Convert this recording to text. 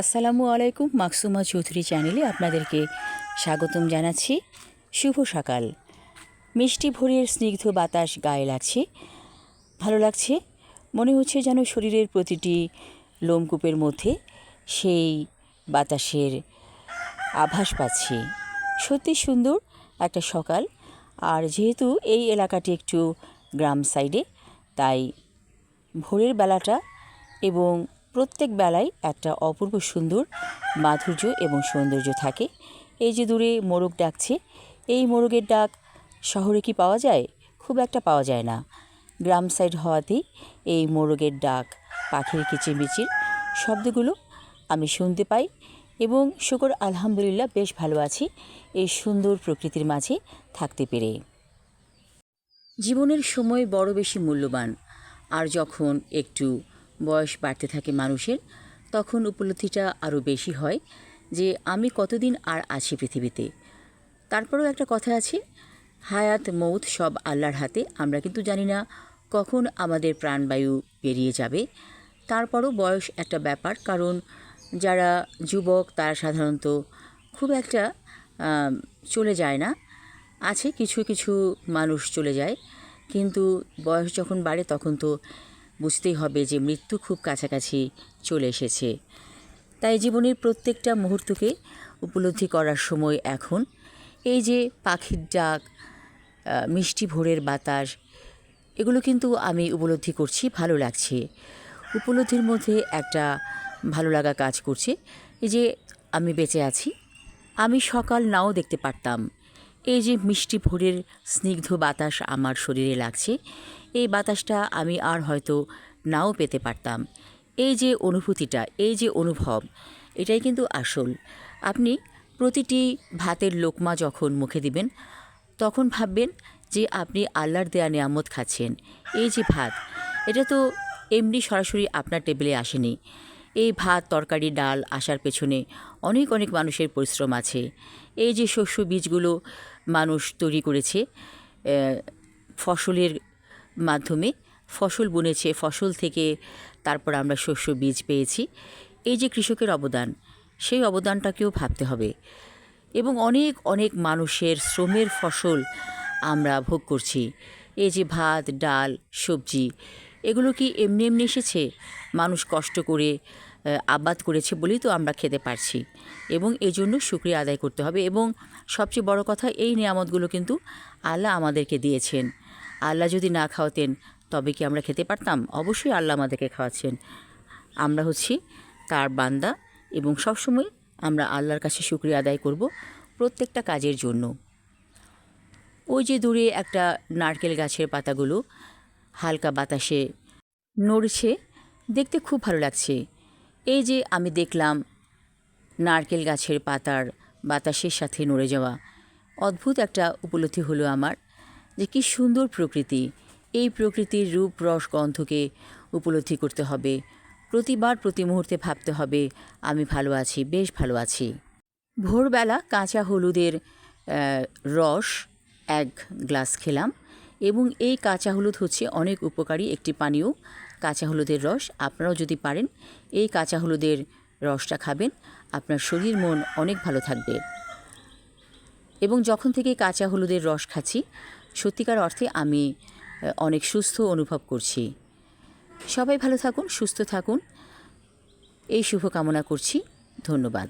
আসসালামু আলাইকুম, মাকসুমা চৌধুরী চ্যানেলে আপনাদেরকে স্বাগতম জানাচ্ছি। শুভ সকাল। মিষ্টি ভোরের স্নিগ্ধ বাতাস গায়ে লাগছে। ভালো লাগছে? মনে হচ্ছে যেন শরীরের প্রতিটি লোমকূপের মধ্যে সেই বাতাসের আভাস পাচ্ছি। সত্যি সুন্দর একটা সকাল। আর যেহেতু এই এলাকাটি একটু গ্রাম সাইডে, তাই ভোরের বেলাটা এবং প্রত্যেক বেলায় একটা অপূর্ব সুন্দর মাধুর্য এবং সৌন্দর্য থাকে। এই যে দূরে মোরগ ডাকছে, এই মোরগের ডাক শহরে কি পাওয়া যায়? খুব একটা পাওয়া যায় না। গ্রাম সাইড হওয়াতেই এই মোরগের ডাক, পাখির কিচিরমিচির শব্দগুলো আমি শুনতে পাই এবং শুকর আলহামদুলিল্লাহ বেশ ভালো আছি, এই সুন্দর প্রকৃতির মাঝে থাকতে পেরে। জীবনের সময় বড় বেশি মূল্যবান, আর যখন একটু বয়স বাড়তে থাকে মানুষের, তখন উপলব্ধিটা আরও বেশি হয় যে আমি কতদিন আর আছি পৃথিবীতে। তারপরেও একটা কথা আছে, হায়াত, মৌত সব আল্লাহর হাতে, আমরা কিন্তু জানি না কখন আমাদের প্রাণবায়ু বেরিয়ে যাবে। তারপরও বয়স একটা ব্যাপার, কারণ যারা যুবক তারা সাধারণত খুব একটা চলে যায় না। আছে কিছু কিছু মানুষ চলে যায়, কিন্তু বয়স যখন বাড়ে তখন তো বুঝতেই হবে যে মৃত্যু খুব কাছাকাছি চলে এসেছে। তাই জীবনের প্রত্যেকটা মুহূর্তকে উপলব্ধি করার সময় এখন এই যে পাখির ডাক মিষ্টি ভোরের বাতাস, এগুলো কিন্তু আমি উপলব্ধি করছি, ভালো লাগছে। উপলব্ধির মধ্যে একটা ভালো লাগা কাজ করছে। এই যে আমি বেঁচে আছি, আমি সকাল নাও দেখতে পারতাম। এই যে মিষ্টি ভোরের স্নিগ্ধ বাতাস আমার শরীরে লাগছে, এই বাতাসটা আমি আর হয়তো নাও পেতে পারতাম। এই যে অনুভূতিটা, এই যে অনুভব, এটাই কিন্তু আসল। আপনি প্রতিটি ভাতের লোকমা যখন মুখে দিবেন, তখন ভাববেন যে আপনি আল্লাহর দেয়া নিয়ামত খাচ্ছেন। এই যে ভাত, এটা তো এমনি সরাসরি আপনার টেবিলে আসেনি। এই ভাত, তরকারি, ডাল আসার পেছনে অনেক অনেক মানুষের পরিশ্রম আছে। এই যে শস্য বীজগুলো মানুষ তৈরি করেছে ফসলের মাধ্যমে ফসল বুনেছে, ফসল থেকে তারপর আমরা শস্য বীজ পেয়েছি। এই যে কৃষকের অবদান, সেই অবদানটাকেও ভাবতে হবে। এবং অনেক অনেক মানুষের শ্রমের ফসল আমরা ভোগ করছি। এই যে ভাত, ডাল, সবজি এগুলো কি এমনি এমনি এসেছে? মানুষ কষ্ট করে আবাদ করেছে বলেই তো আমরা খেতে পারছি। এবং এই জন্য শুক্রিয়া আদায় করতে হবে। এবং সবচেয়ে বড় কথা, এই নিয়ামতগুলো কিন্তু আল্লাহ আমাদেরকে দিয়েছেন। আল্লাহ যদি না খাওয়াতেন, তবে কি আমরা খেতে পারতাম? অবশ্যই আল্লাহ আমাদেরকে খাওয়াচ্ছেন। আমরা হচ্ছি তার বান্দা এবং সবসময় আমরা আল্লাহর কাছে শুক্রিয়া আদায় করব প্রত্যেকটা কাজের জন্য। ওই যে দূরে একটা নারকেল গাছের পাতাগুলো হালকা বাতাসে নড়ছে, দেখতে খুব ভালো লাগছে। এই যে আমি দেখলাম নারকেল গাছের পাতার বাতাসের সাথে নড়ে যাওয়া। অদ্ভুত একটা উপলব্ধি হলো আমার যে কী সুন্দর প্রকৃতি। এই প্রকৃতির রূপ, রস, গন্ধকে উপলব্ধি করতে হবে। প্রতিবার প্রতি মুহূর্তে ভাবতে হবে, আমি ভালো আছি, বেশ ভালো আছি। ভোরবেলা কাঁচা হলুদের রস এক গ্লাস খেলাম। এবং এই কাঁচা হলুদ হচ্ছে অনেক উপকারী একটি পানীয়। কাঁচা হলুদের রস আপনারাও যদি পারেন, এই কাঁচা হলুদের রসটা খাবেন, আপনার শরীর মন অনেক ভালো থাকবে। এবং যখন থেকে কাঁচা হলুদের রস খাচ্ছি, সত্যিকার অর্থে আমি অনেক সুস্থ অনুভব করছি। সবাই ভালো থাকুন, সুস্থ থাকুন। এই শুভকামনা করছি। ধন্যবাদ।